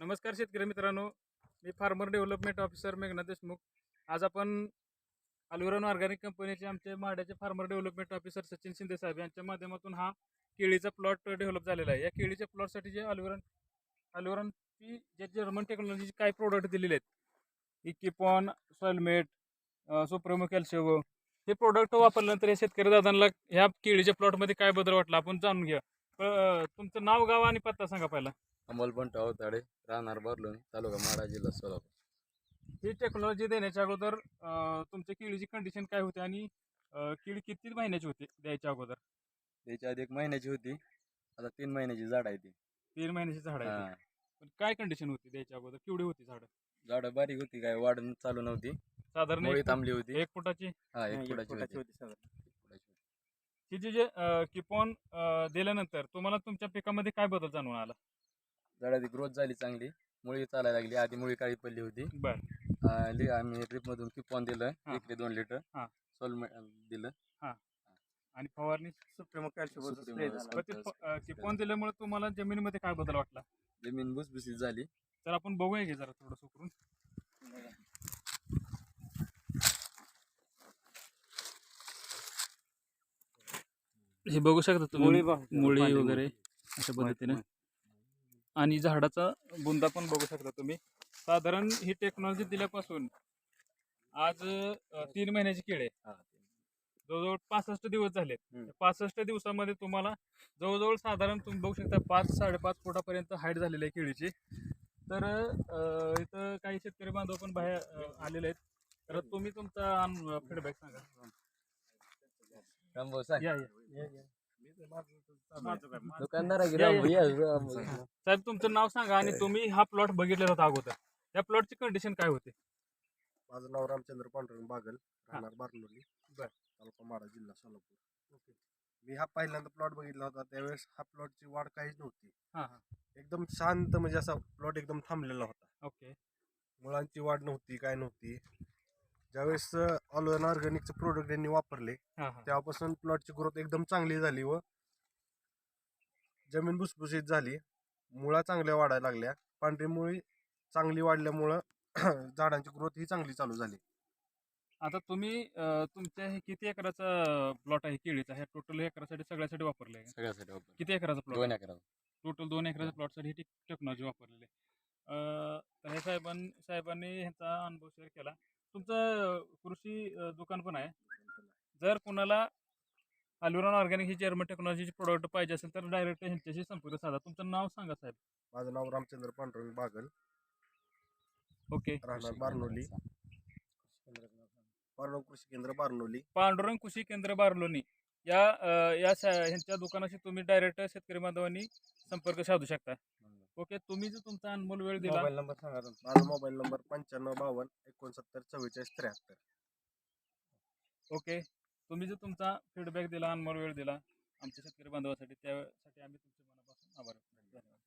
नमस्कार शेतकरी मित्रांनो. मी फार्मर डेव्हलपमेंट ऑफिसर मेघना देशमुख. आज आपण अल्विरॉन ऑर्गॅनिक कंपनीचे आमचे माड्याचे farmer development officer Sachin Shinde साहेब यांच्या माध्यमातून हा केळीचा प्लॉट डेव्हलप झालेला आहे. या केळीच्या प्लॉटसाठी जे अल्विरॉन अल्विरॉनची जे जर्मन टेक्नॉलॉजीचे काही प्रोडक्ट दिलेले आहेत. इकिपॉन सॉइलमेट सुप्रेमो कॅल्शियम हे प्रोडक्ट वापरल्यानंतर या शेतकरी दादांना ह्या केळीच्या प्लॉटमध्ये काय बदल वाटला आपण जाणून घ्या. तुमचं नाव गाव आणि पत्ता सांगा पहिला. अमोल पण अवताडे राहणार बर्लोनी तालुका माडा जिल्हा सोलापूर. ही टेक्नॉलॉजी देण्याच्या अगोदर अं, तुमच्या केळीची कंडिशन काय होती आणि अं, केळी किती महिन्याची होती द्यायच्या अगोदर? त्याच्या आधी एक महिन्याची होती. आता तीन महिन्याची झाड आहे ती. तीन महिन्याची झाड आहे हा. पण काय कंडिशन होती द्यायच्या अगोदर? केवढी होती झाड? झाडं बारीक होती काय वाढ चालू नव्हती. साधारण मुळी एक थांबली होती. एक फुटाची? हा एक फुटाची होती. एक फुटाची होती. ही जी जे किपॉन दिल्यानंतर तुम्हाला तुमच्या पिकामध्ये काय बदल जाणून आला? झाडाची ग्रोथ झाली चांगली. मुळी चालायला लागली. आधी मुळी काळी पडली होती. बर. आ, लि- आम्ही ड्रिप मधून किपॉन दिलं. हा. एक ते दोन लिटर हा. सोल दिलं. आणि फवारणी सुप्रीमो किपॉन दिल्यामुळे तुम्हाला जमिनीमध्ये काय बदल वाटला? जमीन भुसभुशीत झाली. तर आपण बघूया की जरा थोडंसं करून. हे बघू शकता तुम्ही मुळी वगैरे अशा पद्धतीने? आणि झाडाचा बुंदा पण बघू शकता तुम्ही. साधारण ही टेक्नॉलॉजी दिल्यापासून आज तीन महिन्याची केळे. जवळजवळ पासष्ट दिवस हम्म. पासष्ट दिवसामध्ये तुम्हाला जवळजवळ साधारण तुम्ही बघू शकता पाच साडेपाच फुटापर्यंत हाईट झालेली आहे केळीची तर इथं काही शेतकरी बांधव पण बाहेर आलेले आहेत. तर तुम्ही तुमचा फीडबॅक सांगा. दुकानदार साहेब तुमचं नाव सांगा आणि तुम्ही हा प्लॉट बघितलेला होता अगोदर. या प्लॉटची कंडिशन काय होती? माझं नाव रामचंद्र पांडुरंग बागल राहणार बारनोली बर. तालुका माडा जिल्हा सोलापूर. मी हा पहिल्यांदा प्लॉट बघितला होता त्यावेळेस हा प्लॉटची वाढ काहीच नव्हती. एकदम शांत म्हणजे असा प्लॉट एकदम थांबलेला होता. ओके. मुळांची वाढ नव्हती काय नव्हती. ज्यावेळेस ऑल ओव्हर ऑर्गॅनिकचं प्रोडक्ट यांनी वापरले तेव्हापासून प्लॉटची ग्रोथ एकदम चांगली झाली व जमीन भुसभुशीत झाली. मुळा चांगल्या वाढायला लागल्या. पांढरी मुळी चांगली वाढल्यामुळं झाडांची ग्रोथ ही चांगली चालू झाली. आता तुम्ही अ, तुमच्या हे किती एकराचा प्लॉट आहे? केळीचा. ह्या टोटल एकरासाठी सगळ्यासाठी वापरले आहे सगळ्यासाठी वापर किती एकराचा प्लॉट दोन अकरा टोटल दोन एकराच्या प्लॉटसाठी ही टेक्नॉलॉजी वापरलेली आहे. अ, तर हे साहेबां साहेबांनी ह्याचा अनुभव शेअर केला. तुमचं कृषी अ, दुकान पण आहे. जर कुणाला अल्युरॉन ऑर्गॅनिक ही जर्मन टेक्नॉलॉजीची प्रोडक्ट पाहिजे असेल तर डायरेक्ट ह्यांच्याशी संपर्क साधा. तुमचं नाव सांगा साहेब. माझं नाव रामचंद्र पांडुरंग बागल. ओके राहणार बारनोली. पांडुरंग कृषी केंद्र बारनोली. पांडुरंग कृषी केंद्र बारलोणी या अ, या सा- ह्यांच्या दुकानाशी तुम्ही डायरेक्ट शेतकरी बांधवांनी संपर्क साधू शकता. ओके तुम्ही जर तुमचा अनमोल वेळ दिला मोबाईल नंबर सांगा तुमचा. माझा मोबाईल नंबर पंच्याण्णव बावन्न एकोणसत्तर चव्वेचाळीस त्र्याहत्तर. ओके तुम्ही जो तुमचा फीडबॅक दिला अनमोल वेळ दिला आमच्या शेतकरी बांधवासाठी त्यासाठी आम्ही तुमचे मनापासून आभार धन्यवाद.